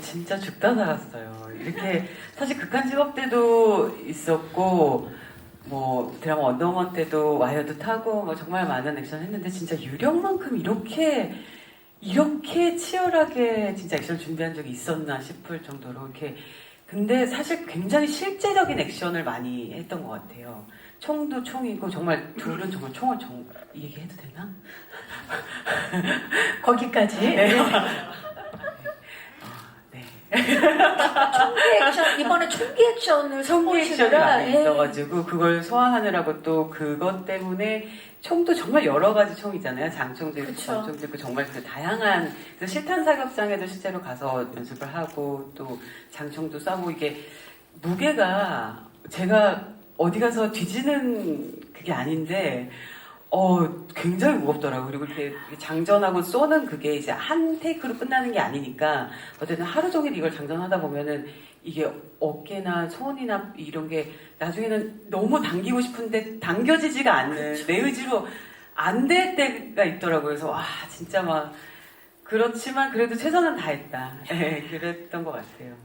진짜 죽다 살았어요. 이렇게 사실 극한 직업 때도 있었고 뭐 드라마 원더우먼 때도 와이어도 타고 뭐 정말 많은 액션 했는데 진짜 유령만큼 이렇게 이렇게 치열하게 진짜 액션 준비한 적이 있었나 싶을 정도로 이렇게 근데 사실 굉장히 실제적인 액션을 많이 했던 것 같아요. 총도 총이고 정말 둘은 정말 총을 정 얘기해도 되나? 거기까지. 네. 네. 총기 액션 이번에 총기 액션을 총기 액션이 선보이시더라. 많이 예. 있어가지고 그걸 소화하느라고 또 그것 때문에 총도 정말 여러 가지 총이잖아요. 장총도 있고 그쵸. 권총도 있고 정말 그 다양한 그래서 실탄 사격장에도 실제로 가서 연습을 하고 또 장총도 쏴고 이게 무게가 제가 어디 가서 뒤지는 그게 아닌데 어 굉장히 무겁더라고요. 그리고 이렇게 장전하고 쏘는 그게 이제 한 테이크로 끝나는 게 아니니까 어쨌든 하루 종일 이걸 장전하다 보면은 이게 어깨나 손이나 이런 게 나중에는 너무 당기고 싶은데 당겨지지가 않는 내 의지로 안 될 때가 있더라고요. 그래서 와 진짜 막 그렇지만 그래도 최선은 다했다. 예, 그랬던 것 같아요.